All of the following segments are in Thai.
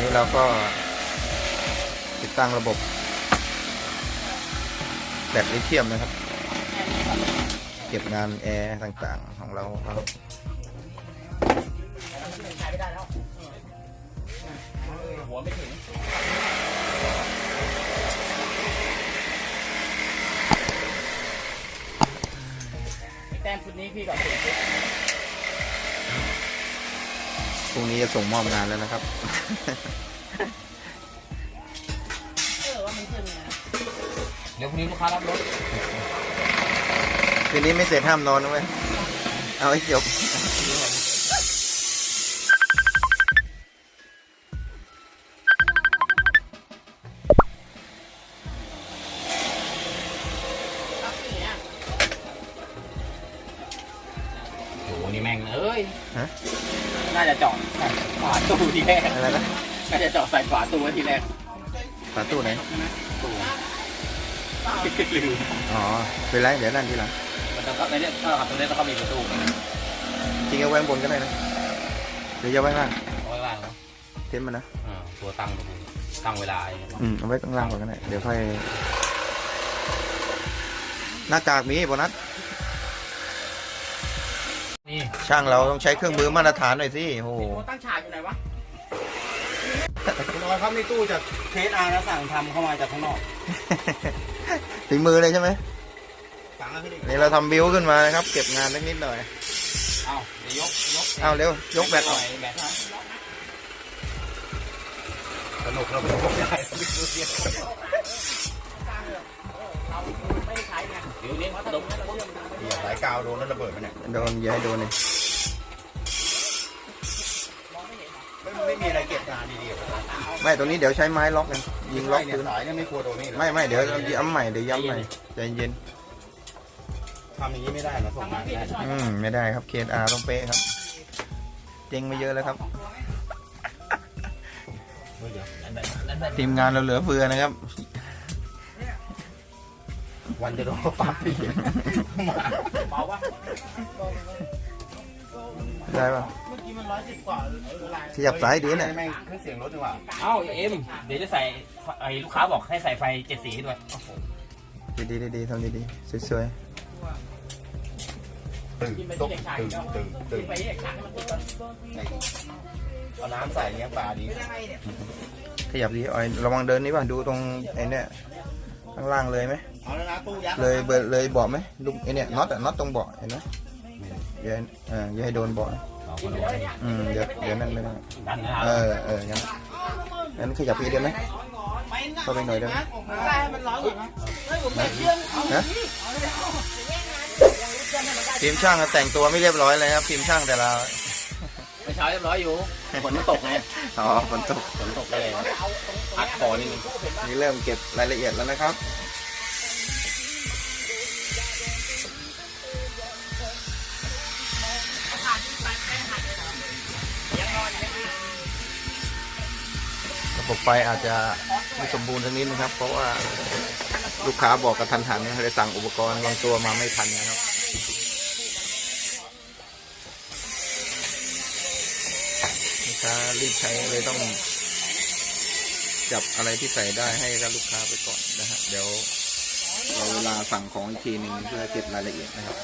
นี้เราก็ติดตั้งระบบแบตลิเธียมนะครับ เก็บงานแอร์ต่างๆของเราครับหัวไม่ถึงแต้มชุดนี้พี่ก่อนถึงชุดพ รุ่งนี้จะส่งมอบงานแล้วนะครับ เออว่ามันขึ้นไงเดี๋ยวพรุ่งนี้ลูกค้ารับรถคืนนี้ไม่เสร็จห้ามนอนนะเว้ย เอาให้จบาจะเจาะใส่ฝาตู้ทีแรกอะไรนะน่าจะเจาะใส่ฝาตู้ไว้ทีแรกฝาตู้ไหน ตู้ลืมอ๋อเป็นไรเดี๋ยวนั่นทีหลังแต่ก็ในเนี้ถ้าเราทำตรงนี้ต้องมีประตูจริงเอาไว้ข้างบนก็ได้นะเดี๋ยวจะไว้ข้างล่างเอาไว้ล่างเนาะเต็มมันนะอ่าตัวตั้งดูตั้งเวลาอะไรเงี้ยอืมเอาไว้ข้างล่างก่อนก็ได้เดี๋ยวค่อยหน้ากากมีโบนัส นี่ช่างเราต้องใช้เครื่องมือมาตรฐานหน่อยสิโอ้โหตัวตั้งฉากอยู่ไหนวะคุณออยครับนี่ตู้จากเทสอาร์แล้วสั่งทำเข้ามาจากข้างนอกฝีมือเลยใช่ไหมสั่งแล้วพี่ดินี่เราทำบิวขึ้นมานะครับ เก็บงานสักนิดหน่อยเอาเดี๋ยวยกยกเอาเร็วยกแบตออกแบตสนุกเราไม่ต้องได้ไม่ได้ใช้ไงเดี๋ยวนี้ดมอย่า สายกาวโดนแล้วระเบิดมันเนี่ยโดนอย่าให้โดนเลยไม่ไม่มีอะไรเก็บงานดีๆหรอกไม่ตรงนี้เดี๋ยวใช้ไม้ล็อกกันยิงล็อกเนี่ยปืนสายเนี่ยไม่กลัวโดนนี่หรอกไม่ไม่เดี๋ยวเราย้ำใหม่เดี๋ยวย้ำใหม่ใจเย็นทำอย่างนี้ไม่ได้นะส่งงานไม่ได้อืมไม่ได้ครับเคสอาต้องเป๊ะครับ เจ๊งมาเยอะแล้วครับเฮ้ยเดี๋ยวทีมงานเราเหลือเฟือนะครับ วันจะโดนปั๊บพี่มาเบาปะได้ป่ะเมื่อกี้มันร้อยสิบกว่าขยับสายดีเนี่ยแม่งเครื่องเสียงรถดีกว่าเอ้าเอ็มเดี๋ยวจะใส่ไอ้ลูกค้าบอกให้ใส่ไฟเจ็ดสีให้ด้วยดีดีดีดีทำดีดีสวยตื่นตุ๊กตื่นตื่นตื่นไปเอกสารมันติดก่อนเอาน้ำใส่เนี้ยปลาดีๆขยับดีออยระวังเดินนี่ป่ะดูตรงไอ้เนี่ยข้างล่างเลยไหม เอาแล้วนะตู้ยัดเลยเบอร์เลยเบาะไหมลูกไอ้เนี่ยน็อตอะน็อตตรงเบาะเห็นไหมอย่าให้เอออย่าให้โดนเบาะนะอืมเดี๋ยวเดี๋ยวนั่นไม่ได้ดันนะเออเอองั้นงั้นขยับอีกได้ไหมเข้าไปหน่อยได้ไหมได้มันร้อยกว่านะเฮ้ยผมเด็กเชื่องเอานะทีมช่างอะแต่งตัวไม่เรียบร้อยเลยครับทีมช่างแต่ละเมื่อเช้าเรียบร้อยอยู่ฝนมันตกไงอ๋อฝนตกฝนตกเลยอัดคอนิดนึงนี่เริ่มเก็บรายละเอียดแล้วนะครับ ระบบไฟอาจจะไม่สมบูรณ์ทั้งนี้นะครับ เพราะว่าลูกค้าบอกกระทันหันเลยสั่งอุปกรณ์บางตัวมาไม่ทันนะครับลูกค้ารีบใช้เลยต้อง จับอะไรที่ใส่ได้ให้กับลูกค้าไปก่อนนะฮะเดี๋ยวเราเวลาสั่งของอีกทีหนึ่งเพื่อเก็บรายละเอียดนะครับ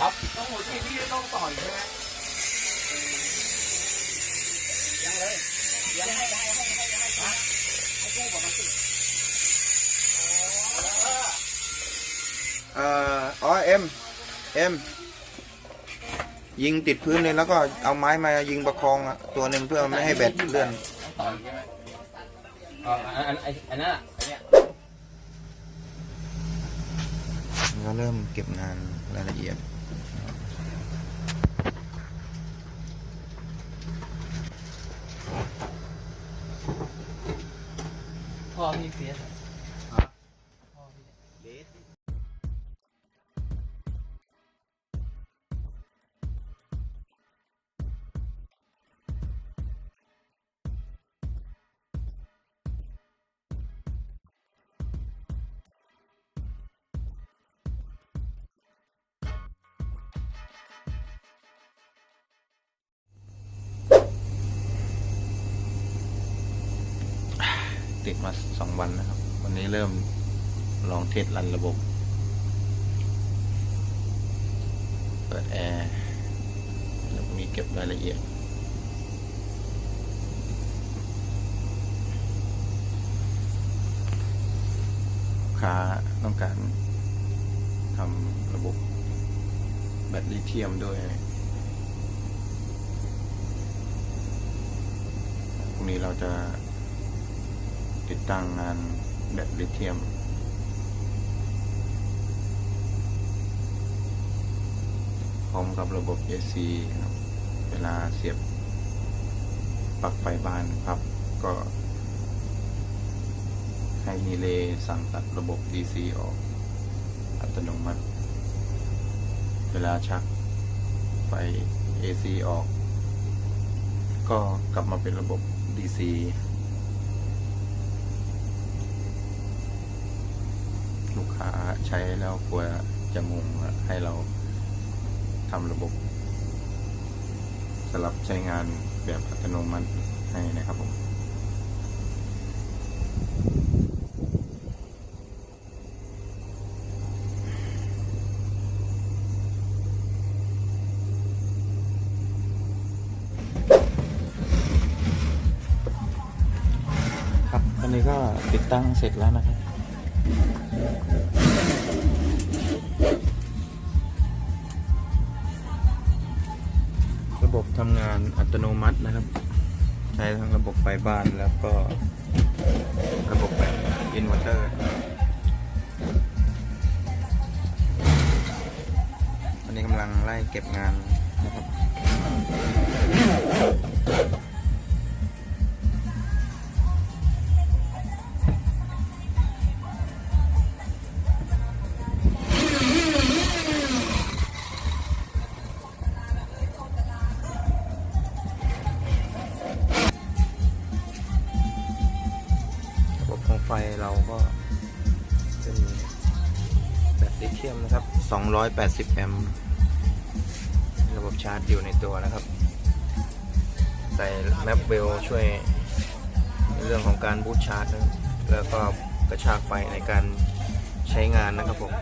ครับต้องหัวชีพี่ต้องต่อยใช่ไหมยัง เลยยังให้ให้ให้ให้ให้ฮะให้กู้ปกติเอ่ออ๋อเอ็มเอ็มยิงติดพื้นเลยแล้วก็เอาไม้มายิงประคองอะตัวหนึ่งเพื่อไม่ให้แบตเลื่อนต่อยใช่ไหมอ๋ออันอันอันนั้นอะอันเนี้ยก็เริ่มเก็บงานรายละเอียด พ่อ ติดมาสองวันนะครับ วันนี้เริ่มลองเทสรันระบบ เปิดแอร์แล้วมีเก็บรายละเอียดค้าต้องการทำระบบแบตลิเทียมด้วยพรุ่งนี้เราจะ ติดตั้งงานแบตลิเทียม พร้อมกับระบบ AC ครับ เวลาเสียบปลั๊กไฟบ้านครับ ก็ ให้มีเลย์สั่งตัดระบบ DC ออก อัตโนมัติ เวลาชักไฟ AC ออก ก็กลับมาเป็นระบบ DC ลูกค้า ใช้แล้วกลัวจะงงให้เราทำระบบสลับใช้งานแบบอัตโนมัติให้นะครับผมครับตอนนี้ก็ติดตั้งเสร็จแล้วนะครับ บบทำงานอัตโนมัตินะครับ ใช้ทั้งระบบไฟบ้านแล้วก็ระบบแบบอินเวอร์เตอร์อันนี้กำลังไล่เก็บงานนะครับ 280 แอมป์ระบบชาร์จอยู่ในตัวนะครับ ใส่แมปเวลช่วยในเรื่องของการบูตชาร์จ แล้วก็กระชากไฟในการใช้งานนะครับผม